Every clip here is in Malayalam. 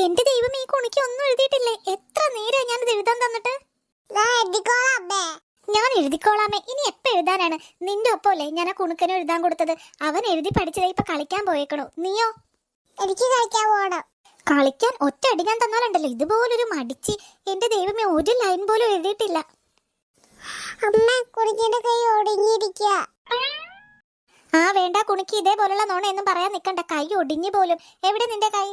എന്റെ ദൈവം ഈ കുണിക്ക് ഒന്നും എഴുതിയിട്ടില്ലേ? എത്ര നേരാ ഞാൻ എഴുതാൻ തന്നിട്ട്? ഞാൻ എഴുതിക്കോളാമേ ഇനി എപ്പ എഴുതാനാണ്? നിന്റെ ഒപ്പമല്ലേ ഞാൻ ആ കുണുക്കന് എഴുതാൻ കൊടുത്തത്. അവൻ എഴുതി പഠിച്ചതേ ഇപ്പൊ കളിക്കാൻ പോയേക്കണു. നീയോ? എനിക്ക് കളിക്കാൻ പോകണം കളിക്കാൻ ഒറ്റ അടി ഞാൻ തന്നാലുണ്ടല്ലോ. ഇതുപോലൊരു മടിച്ച് എന്റെ ദൈവമേ ഒരു ലൈൻ പോലും എഴുതിയിട്ടില്ല. അമ്മ കൈ ഒടുങ്ങിയിരിക്കുക ആ വേണ്ട കുണിക്ക് ഇതേപോലുള്ള നോണ എന്നും പറയാൻ നിക്കണ്ട. കൈ ഒടിഞ്ഞു പോലും. എവിടെ നിന്റെ കൈ?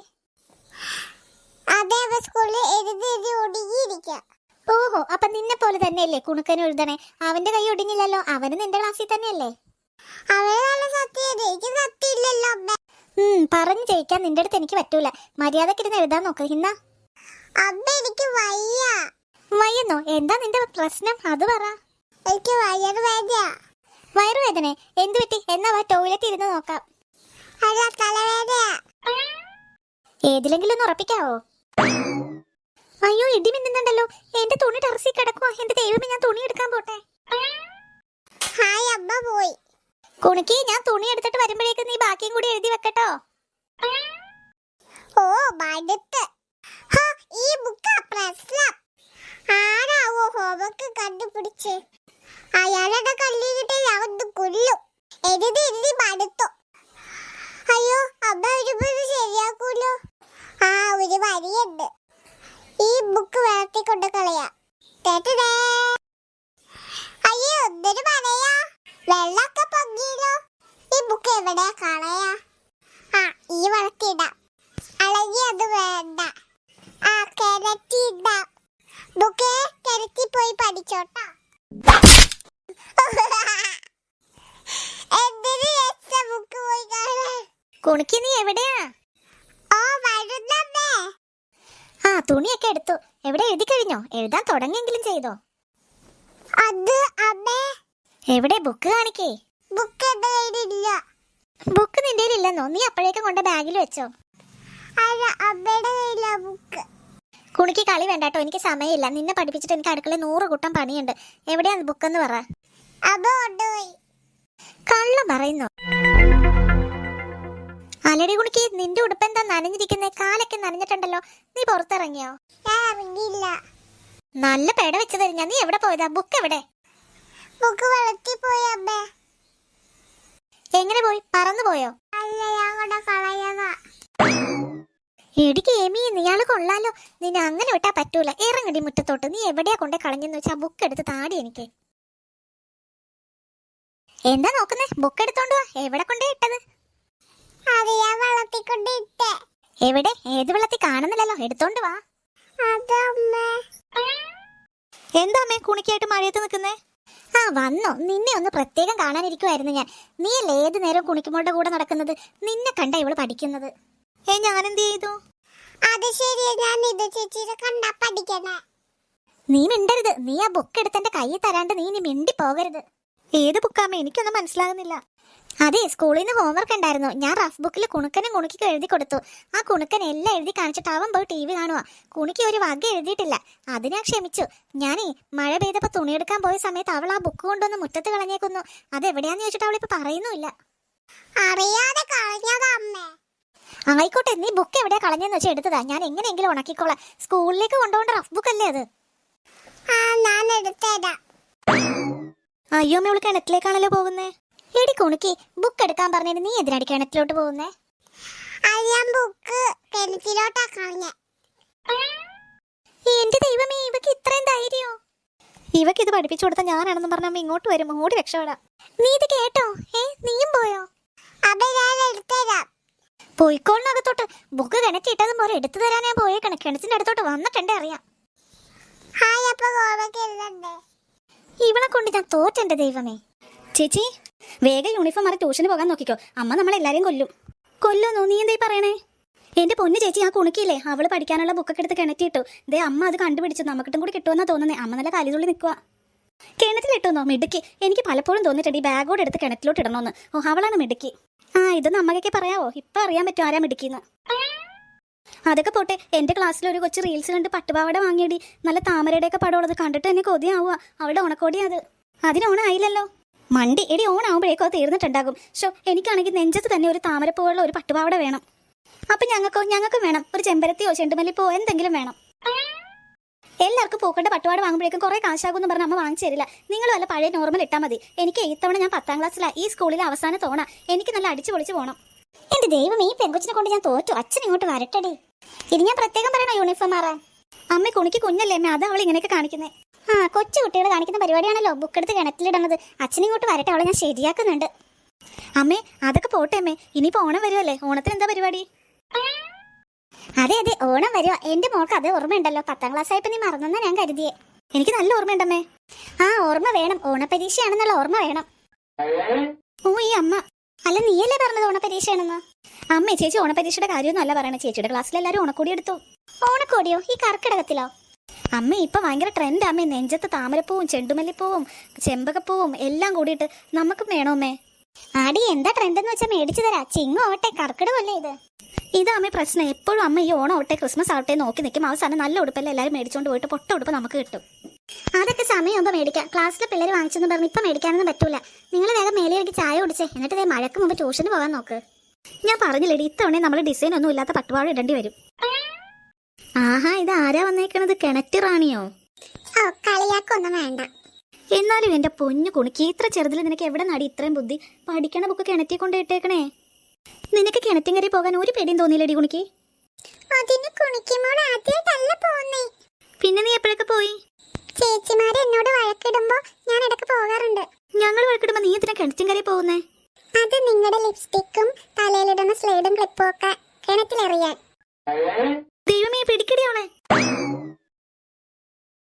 അതേ സ്കൂളിൽ എഴുതി എഴുതി ഒടുങ്ങിയിരിക്കാം. ഓഹോ അപ്പൊ നിന്നെ പോലെ തന്നെയല്ലേ കുണുക്കനും എഴുതണേ? അവന്റെ കൈ ഒടിഞ്ഞില്ലല്ലോ അവന് നിന്റെ ക്ലാസ്സിൽ തന്നെയല്ലേ? അവർ നല്ല സത്യം എനിക്ക് സത്യമില്ലല്ലോ അമ്മ. ഉം പറഞ്ഞു ജയിക്കാൻ നിന്റെ അടുത്ത് എനിക്ക് പറ്റൂല. മര്യാദക്കിരുന്ന് എഴുതാൻ നോക്ക് അമ്മ എനിക്ക് വയ്യ. വയ്യെന്നോ? എന്താ നിന്റെ പ്രശ്നം? അത് പറ. എനിക്ക് വയറ് വേദന. വയറുവേദന എന്ത് പറ്റി? എന്നാ വാ ടോയ്ലറ്റ് ഇരുന്ന് നോക്കാം. അല്ല തലവേദന. ഏതിലെങ്കിലും ഒന്ന് ഉറപ്പിക്കാവോ? അയ്യോ ഇടി മിന്നുന്നുണ്ടല്ലോ. എന്റെ തുണി ടെറസിൽ കിടക്കുവാ. എന്റെ ദൈവമേ ഞാൻ തുണി എടുക്കാൻ പോട്ടെ? ഹായ് അമ്മ പോയി. കുണുക്കി ഞാൻ തുണി എടുത്തിട്ട് വരുമ്പോഴേക്ക് നീ ബാക്കിയും കൂടി എഴുതി വെക്കട്ടോ. ഓ മടുത്ത്. ഈ ബുക്ക് പ്രശ്നം ആരാവോ ഹോംവർക്ക് കണ്ടുപിടിച്ച് അയാളുടെ കല്ലിട്ട് ഞാൻ ഒന്ന് കൊല്ലും എഴുതി എഴുതി മടുത്തു അയ്യോ അമ്മ വരുമ്പോൾ ഇത് ശരിയാക്കൂലോ ആ ഒരു വരിയുണ്ട് ഈ ബുക്ക് വെള്ളത്തിൽ കൊണ്ട് കളയാം കേട്ടതേ അയ്യോ എന്തൊരു പറയാ വെള്ളമൊക്കെ പൊങ്ങിയല്ലോ ഈ ബുക്ക് എവിടെയാ കളയാ ആ ഈ വളർത്തിയിടാം അല്ലെങ്കിൽ അത് വേണ്ട ആ കിണറ്റിടാം ബുക്ക് കിണറ്റി പോയി പഠിച്ചോട്ടാ എന്തിനു രസം ബുക്ക് പോയി കാണാൻ കുണുക്കി നീ എവിടെയാ? ഓ വരുന്നമ്മേ. ആ തുണിയൊക്കെ എടുത്തു. എവിടെ എഴുതി കഴിഞ്ഞോ? എഴുതാൻ തുടങ്ങിയെങ്കിലും ചെയ്തോ? അത് അമ്മേ. എവിടെ? ബുക്ക് കാണിക്കേ. ബുക്ക് എന്റെ കയ്യിലില്ല. ബുക്ക് നിന്റെ ഇല്ലെന്നോ നീ അപ്പോഴേക്കും കൊണ്ട് ബാഗിൽ വെച്ചോ. അല്ല അമ്മയുടെ കയ്യിലാ ബുക്ക്. കുണിക്ക് കളി വേണ്ടാട്ടോ. എനിക്ക് സമയമില്ല. നിന്നെ പഠിപ്പിച്ചിട്ട് എനിക്ക് അടുക്കളയിൽ നൂറ് കൂട്ടം പണിയുണ്ട്. എവിടെയാണ് ബുക്ക് എന്ന് പറ. അമ്മ കൊണ്ടുപോയി. കള്ളം പറയുന്നു? അലടി കുണിക്ക് നിന്റെ ഉടുപ്പ് എന്താ നനഞ്ഞിരിക്കുന്നേ? കാലൊക്കെ നനഞ്ഞിട്ടുണ്ടല്ലോ. നീ പുറത്തിറങ്ങിയോ? നല്ല പേട വെച്ച് തരുന്ന നീ എവിടെ പോയതാ? ബുക്ക് എവിടെ? ബുക്ക് പോയി അമ്മേ. എങ്ങനെ പോയി? പറന്നു പോയോ? അല്ല ഞാൻ കളയതാ. എടിക്ക് ഏമി നീയാൾ കൊള്ളാലോ. നിന്നെ അങ്ങനെ വിട്ടാ പറ്റൂല. ഇറങ്ങടി മുറ്റത്തോട്ട്. നീ എവിടെയാ കൊണ്ടേ കളഞ്ഞെന്ന് വെച്ചാ ബുക്ക് എടുത്ത് താടി എനിക്ക്. എന്താ നോക്കുന്നേ? ബുക്ക് എടുത്തോണ്ട് വാ. എവിടെ കൊണ്ടേ ഇട്ടത്? അത് ഞാൻ വെള്ളത്തിൽ കൊണ്ട് എവിടെ? ഏത് വെള്ളത്തിൽ കാണുന്നില്ലല്ലോ. എടുത്തോണ്ട് വാ. എന്താ അമ്മേ കുണിക്കായിട്ട് മഴയത്ത് നിൽക്കുന്നേ? ആ വന്നോ. നിന്നെ ഒന്ന് പ്രത്യേകം കാണാനിരിക്കുമായിരുന്നു ഞാൻ. നീ അല്ല ഏത് നേരം കുണിക്കുമോളുടെ കൂടെ നടക്കുന്നത്? നിന്നെ കണ്ട ഇവൾ പഠിക്കുന്നത്. ഏ ഞാനെന്ത് ചെയ്തു? അത് ശരിയാ. ഞാൻ ഇത് ചേച്ചിയുടെ കണ്ടാ പഠിക്കണേ. നീ മിണ്ടരുത്. നീ ആ ബുക്ക് എടുത്തെന്റെ കയ്യിൽ തരാണ്ട് നീ ഇനി മിണ്ടി പോകരുത് ഏത് ബുക്കാമ്മ എനിക്കൊന്നും മനസ്സിലാകുന്നില്ല. അതെ സ്കൂളിൽ നിന്ന് ഹോംവർക്ക് ഉണ്ടായിരുന്നു. ഞാൻ റഫ് ബുക്കിൽ കുണുക്കനും കുണുക്കിക്കും എഴുതി കൊടുത്തു. ആ കുണുക്കൻ എല്ലാം എഴുതി കാണിച്ചിട്ട് അവൻ പോയി ടി വി കാണുക കുണുക്കി ഒരു വക എഴുതിയിട്ടില്ല. അതിനാ ക്ഷമിച്ചു. ഞാനേ മഴ പെയ്തപ്പോൾ തുണിയെടുക്കാൻ പോയ സമയത്ത് അവൾ ആ ബുക്ക് കൊണ്ടുവന്ന് മുറ്റത്ത് കളഞ്ഞേക്കുന്നു. അത് എവിടെയാന്ന് ചോദിച്ചിട്ട് അവളിപ്പോ പറയുന്നുമില്ല. അറിയാതെ കളഞ്ഞതാ അമ്മേ. ആയിക്കോട്ടെ നീ ബുക്ക് എവിടെയാ കളഞ്ഞെന്ന് വെച്ചാൽ എടുത്തതാ. ഞാൻ എങ്ങനെയെങ്കിലും ഉണക്കിക്കോളാം. സ്കൂളിലേക്ക് കൊണ്ടുപോകേണ്ട റഫ് ബുക്ക് അല്ലേ അത്? അയ്യോ അമ്മ ഇവൾ കിണറ്റിലേക്കാണല്ലോ പോകുന്നേ. എടി കുണുക്കി. ബുക്ക് എടുക്കാൻ പറഞ്ഞിട്ട് നീ എന്തിനാടി കിണറ്റിലോട്ട് പോകുന്നേ? ഞാൻ ബുക്ക് എന്റെ ദൈവമേ ഇവക്ക് ഇത്രയും ധൈര്യോ? ഇവക്ക് ഇത് പഠിപ്പിച്ചു കൊടുത്ത ഞാനാണെന്ന് പറഞ്ഞ ഇങ്ങോട്ട് വരും. ഓടി രക്ഷപ്പെടാം. നീ ഇത് കേട്ടോ. ഏ നീയും പോയോ? പോയിക്കോളിനകത്തോട്ട്. ബുക്ക് കിണറ്റിട്ടതും പോലെ എടുത്തു തരാൻ ഞാൻ പോയേക്കണ കിണറ്റിന്റെ അടുത്തോട്ട് വന്നിട്ടുണ്ടേ അറിയാം. ഇവളെ കൊണ്ട് ഞാൻ തോറ്റെന്റെ ദൈവമേ. ചേച്ചി വേഗം യൂണിഫോം മാറി ട്യൂഷന് പോകാൻ നോക്കിക്കോ. അമ്മ നമ്മളെല്ലാരെയും കൊല്ലും. കൊല്ലുന്നു? നീ എന്തായി പറയണേ? എന്റെ പൊന്നു ചേച്ചി ആ കുണുക്കിയില്ലേ? അവൾ പഠിക്കാനുള്ള ബുക്കൊക്കെ എടുത്ത് കിണറ്റിട്ടു ദേ അമ്മ അത് കണ്ടുപിടിച്ചു. നമുക്കിട്ടും കൂടി കിട്ടുമെന്നാ തോന്നുന്നേ. അമ്മ നല്ല കലിതുള്ളി നിൽക്കുക കിണറ്റിലിട്ടുന്നോ മിടുക്കി. എനിക്ക് പലപ്പോഴും തോന്നിയിട്ടുണ്ട് ഈ ബാഗോട് എടുത്ത് കിണറ്റിലോട്ട് ഇടണമെന്ന് ഓ അവളാണ് മിടുക്കി. ആ ഇത് നമ്മക്കൊക്കെ പറയാവോ? ഇപ്പൊ അറിയാൻ പറ്റും ആരാ മിടുക്കിന്ന്. അതൊക്കെ പോട്ടെ. എന്റെ ക്ലാസ്സിൽ ഒരു കൊച്ചു റീൽസ് കണ്ട് പട്ടുപാവട വാങ്ങിയടി. നല്ല താമരയുടെ ഒക്കെ പടമുള്ളത് കണ്ടിട്ട് എന്നെ കൊതിയാവുക അവളുടെ ഓണക്കോടിയാ അത്. അതിന് ഓണായില്ലല്ലോ. മണ്ടി എടി ഓണാവുമ്പോഴേക്കും അത് തീർന്നിട്ടുണ്ടാകും. ഷോ എനിക്കാണെങ്കിൽ നെഞ്ചത്ത് തന്നെ ഒരു താമരപ്പൂവുള്ള ഒരു പട്ടുപാവട വേണം. അപ്പൊ ഞങ്ങൾക്കോ ഞങ്ങൾക്കും വേണം. ഒരു ചെമ്പരത്തിയോ ചെണ്ടുമല്ലിപ്പോ എന്തെങ്കിലും വേണം. എല്ലാവർക്കും പൂക്കളുടെ പട്ടുപാട് വാങ്ങുമ്പോഴേക്കും കുറെ കാശാകും എന്ന് പറഞ്ഞാൽ അമ്മ വാങ്ങിച്ചു തരില്ല. നിങ്ങൾ വല്ല പഴയ നോർമൽ ഇട്ടാൽ മതി. എനിക്ക് ഇത്തവണ ഞാൻ പത്താം ക്ലാസ്സിലാണ് ഈ സ്കൂളിലെ അവസാന തോണ. എനിക്ക് നല്ല അടിച്ചു പൊളിച്ച് പോകണം എന്റെ ദൈവം ഈ പെങ്കൊച്ചിനെ കൊണ്ട് ഞാൻ തോറ്റു. അച്ഛൻ ഇങ്ങോട്ട് വരട്ടടി. ഇത് ഞാൻ പ്രത്യേകം പറയണോ യൂണിഫോം മാറാൻ? അമ്മ കുണിക്ക് കുഞ്ഞല്ലേ അമ്മ? അതാ അവൾ ഇങ്ങനെയൊക്കെ കാണിക്കുന്നത് ആ കൊച്ചു കുട്ടികൾ കാണിക്കുന്ന പരിപാടിയാണല്ലോ. ബുക്ക് എടുത്ത് കിണറ്റിലിടുന്നത് അച്ഛൻ ഇങ്ങോട്ട് വരട്ടെ അവളെ ഞാൻ ശരിയാക്കുന്നുണ്ട്. അമ്മേ അതൊക്കെ പോട്ടെ അമ്മേ. ഇനിയിപ്പോ ഓണം വരുമല്ലേ ഓണത്തിന് എന്താ പരിപാടി? അതെ അതെ ഓണം വരുക എന്റെ മോൾക്ക് അത് ഓർമ്മയുണ്ടല്ലോ. പത്താം ക്ലാസ് ആയപ്പോ നീ മറന്നെന്നാ ഞാൻ കരുതിയേ. എനിക്ക് നല്ല ഓർമ്മയുണ്ടമ്മേ. ആ ഓർമ്മ വേണം. ഓണപരീക്ഷയാണെന്നുള്ള ഓർമ്മ വേണം. ഓ ഈ അമ്മ. അല്ല നീയല്ലേ പറഞ്ഞത് ഓണപരീക്ഷയാണെന്ന്? അമ്മേ ചേച്ചി ഓണപരീക്ഷയുടെ കാര്യമൊന്നും അല്ല പറയണേ. ചേച്ചിയുടെ ക്ലാസ്സിൽ എല്ലാവരും ഓണക്കോടി എടുത്തു. ഓണക്കോടിയോ? ഈ കർക്കിടകത്തിലോ? അമ്മ ഇപ്പൊ ഭയങ്കര ട്രെൻഡ് അമ്മേ. നെഞ്ചത്ത് താമരപ്പൂവും ചെണ്ടുമല്ലിപ്പൂവും ചെമ്പകപ്പൂവും എല്ലാം കൂടിയിട്ട് നമുക്കും വേണോ അമ്മേ? ആടി എന്താ ട്രെൻഡ് എന്ന് വെച്ചാൽ മേടിച്ചു തരാ. ചിങ്ങോട്ടെ ആവട്ടെ കർക്കിടകല്ലേ ഇത്? ഇതാ അമ്മേ പ്രശ്നം. എപ്പോഴും അമ്മ ഈ ഓണം ആവട്ടെ ക്രിസ്മസ് ആവട്ടെ നോക്കി നിൽക്കും. അവസാനം നല്ല ഉടുപ്പല്ലേ എല്ലാവരും മേടിച്ചോണ്ട് പോയിട്ട് പൊട്ട ഉടുപ്പ് നമുക്ക് കിട്ടും. അതൊക്കെ സമയമാകുമ്പോൾ മേടിക്കാം. ക്ലാസ്സിലെ പിള്ളേർ വാങ്ങിച്ചെന്ന് പറഞ്ഞ് ഇപ്പം മേടിക്കാനൊന്നും പറ്റൂല. നിങ്ങൾ വേഗം മേലേക്ക് ചായ കുടിച്ചേ. എന്നിട്ട് ദേ മഴക്ക് മുമ്പ് ട്യൂഷന് പോകാൻ നോക്ക്. ഞാൻ പറഞ്ഞില്ലേടി ഇത്തവണ നമ്മൾ ഡിസൈൻ ഒന്നും ഇല്ലാത്ത പട്ടുപാട് ഇടേണ്ടി വരും. ആരാ വന്നേക്കണത്? കിണറ്റ് റാണിയോ? ഓ കളിയാക്കൊന്നും വേണ്ട. എന്നാലും എന്റെ പൊന്നു കുണുക്കി ഇത്ര ചെറുതിൽ നിനക്ക് എവിടെ നടി ഇത്രയും ബുദ്ധി? പഠിക്കണ ബുക്ക് കിണറ്റി കൊണ്ട് ഇട്ടേക്കണേ. നിനക്ക് കിണറ്റിൻ കയറി പോകാൻ ഒരു പേടിയും തോന്നിയില്ലടി കുണുക്കി? അതിന് കുണിക്കുമ്പോൾ ആദ്യമായിട്ടല്ല പോകുന്നേ പിന്നെ. നീ എപ്പോഴൊക്കെ പോയി? ചേച്ചിമാര് എന്നോട് വഴക്കിടുമ്പോ ഞാൻ ഇടയ്ക്ക് പോകാറുണ്ട്. ഞങ്ങൾ വഴക്കിടുമ്പോ നീ എന്തിനാ കിണറ്റിൻ കയറി പോകുന്നേ? അത് നിങ്ങളുടെ ലിപ്സ്റ്റിക്കും തലയിലിടുന്ന സ്ലൈഡും ക്ലിപ്പും ഒക്കെ കിണറ്റിലെറിയാൻ.